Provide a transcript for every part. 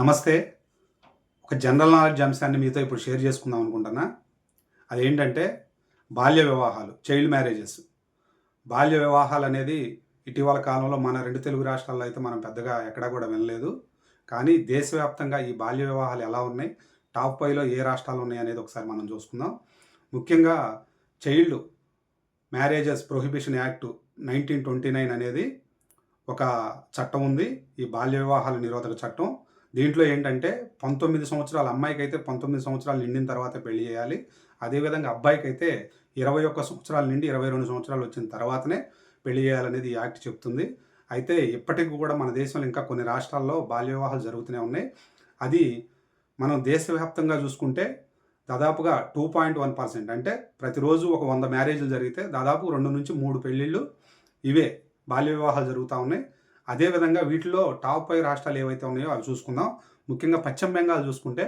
నమస్తే. ఒక general knowledge అంశాన్ని మీతో ఇప్పుడు షేర్ చేసుకుందాం అనుకుంటున్నా. అదేంటంటే బాల్య వివాహాలు చైల్డ్ మ్యారేజెస్. బాల్య వివాహాలు అనేది ఇటీవల కాలంలో మన రెండు తెలుగు రాష్ట్రాల్లో అయితే మనం పెద్దగా ఎక్కడా కూడా వినలేదు. కానీ దేశవ్యాప్తంగా ఈ బాల్య వివాహాలు ఎలా ఉన్నాయి టాప్ ఫైవ్లో ఏ రాష్ట్రాలు ఉన్నాయి అనేది ఒకసారి మనం చూసుకుందాం. ముఖ్యంగా child marriages prohibition act nineteen twenty nine అనేది ఒక చట్టం ఉంది. ఈ బాల్య వివాహాల నిరోధక చట్టం. దీంట్లో ఏంటంటే పంతొమ్మిది సంవత్సరాల అమ్మాయికి అయితే పంతొమ్మిది సంవత్సరాలు నిండిన తర్వాత పెళ్ళి చేయాలి. అదేవిధంగా అబ్బాయికి అయితే ఇరవై ఒక్క సంవత్సరాల నుండి ఇరవై రెండు సంవత్సరాలు వచ్చిన తర్వాతనే పెళ్ళి చేయాలనేది ఈ యాక్ట్ చెప్తుంది. అయితే ఇప్పటికి కూడా మన దేశంలో ఇంకా కొన్ని రాష్ట్రాల్లో బాల్య వివాహాలు జరుగుతూనే ఉన్నాయి. అది మనం దేశవ్యాప్తంగా చూసుకుంటే దాదాపుగా టూ పాయింట్ వన్ పర్సెంట్ అంటే ప్రతిరోజు ఒక వంద మ్యారేజ్లు జరిగితే దాదాపు రెండు నుంచి మూడు పెళ్ళిళ్ళు ఇవే బాల్య వివాహాలు జరుగుతూ ఉన్నాయి. అదేవిధంగా వీటిలో టాప్ ఫైవ్ రాష్ట్రాలు ఏవైతే ఉన్నాయో అవి చూసుకుందాం. ముఖ్యంగా పశ్చిమ బెంగాల్ చూసుకుంటే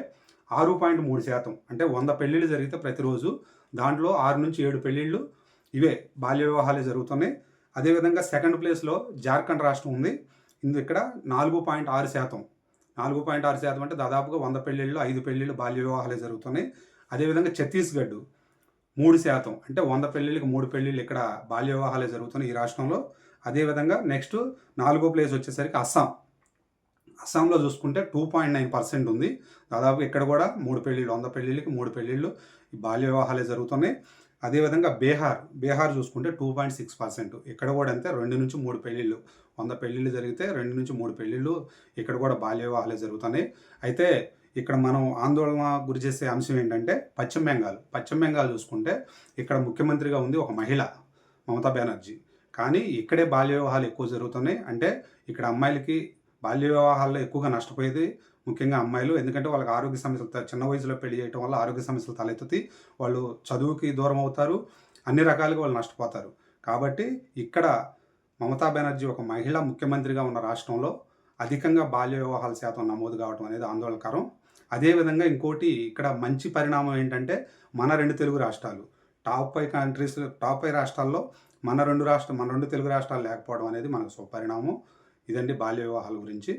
ఆరు పాయింట్ మూడు శాతం అంటే వంద పెళ్ళిళ్ళు జరిగితే ప్రతిరోజు దాంట్లో ఆరు నుంచి ఏడు పెళ్ళిళ్ళు ఇవే బాల్య వివాహాలే జరుగుతున్నాయి. అదేవిధంగా సెకండ్ ప్లేస్లో జార్ఖండ్ రాష్ట్రం ఉంది. ఇందు ఇక్కడ నాలుగు పాయింట్ ఆరు శాతం నాలుగు పాయింట్ ఆరు శాతం అంటే దాదాపుగా వంద పెళ్ళిళ్ళు ఐదు పెళ్ళిళ్ళు బాల్య వివాహాలే జరుగుతున్నాయి. అదేవిధంగా ఛత్తీస్గఢ్ మూడు శాతం అంటే వంద పెళ్ళిళ్ళకి మూడు పెళ్ళిళ్ళు ఇక్కడ బాల్య వివాహాలే జరుగుతున్నాయి ఈ రాష్ట్రంలో. అదేవిధంగా నెక్స్ట్ నాలుగో ప్లేస్ వచ్చేసరికి అస్సాం. అస్సాంలో చూసుకుంటే టూ పాయింట్ నైన్ పర్సెంట్ ఉంది. దాదాపు ఇక్కడ కూడా మూడు పెళ్ళిళ్ళు వంద పెళ్ళిళ్ళకి మూడు పెళ్ళిళ్ళు బాల్య వివాహాలే జరుగుతున్నాయి. అదేవిధంగా బీహార్ బీహార్ చూసుకుంటే టూ పాయింట్ సిక్స్ పర్సెంట్ ఇక్కడ కూడా అంతే రెండు నుంచి మూడు పెళ్ళిళ్ళు వంద పెళ్ళిళ్ళు జరిగితే రెండు నుంచి మూడు పెళ్ళిళ్ళు ఇక్కడ కూడా బాల్య వివాహాలే జరుగుతున్నాయి. అయితే ఇక్కడ మనం ఆందోళన గురి చేసే అంశం ఏంటంటే పశ్చిమ బెంగాల్. పశ్చిమ బెంగాల్ చూసుకుంటే ఇక్కడ ముఖ్యమంత్రిగా ఉంది ఒక మహిళ మమతా బెనర్జీ. కానీ ఇక్కడే బాల్య వివాహాలు ఎక్కువ జరుగుతున్నాయి. అంటే ఇక్కడ అమ్మాయిలకి బాల్య వివాహాల్లో ఎక్కువగా నష్టపోయేది ముఖ్యంగా అమ్మాయిలు. ఎందుకంటే వాళ్ళకి ఆరోగ్య సమస్యలు చిన్న వయసులో పెళ్ళి చేయడం వల్ల ఆరోగ్య సమస్యలు తలెత్తుతాయి. వాళ్ళు చదువుకి దూరం అవుతారు. అన్ని రకాలుగా వాళ్ళు నష్టపోతారు. కాబట్టి ఇక్కడ మమతా బెనర్జీ ఒక మహిళ ముఖ్యమంత్రిగా ఉన్న రాష్ట్రంలో అధికంగా బాల్య వివాహాల శాతం నమోదు కావడం అనేది ఆందోళనకరం. అదేవిధంగా ఇంకోటి ఇక్కడ మంచి పరిణామం ఏంటంటే మన రెండు తెలుగు రాష్ట్రాలు. Top five countries top five రాష్ట్రాల్లో మన రెండు రాష్ట్ర మన రెండు తెలుగు రాష్ట్రాలు లేకపోవడం అనేది మనకు సుపరిణామం. ఇదండి బాల్య వివాహాల గురించి.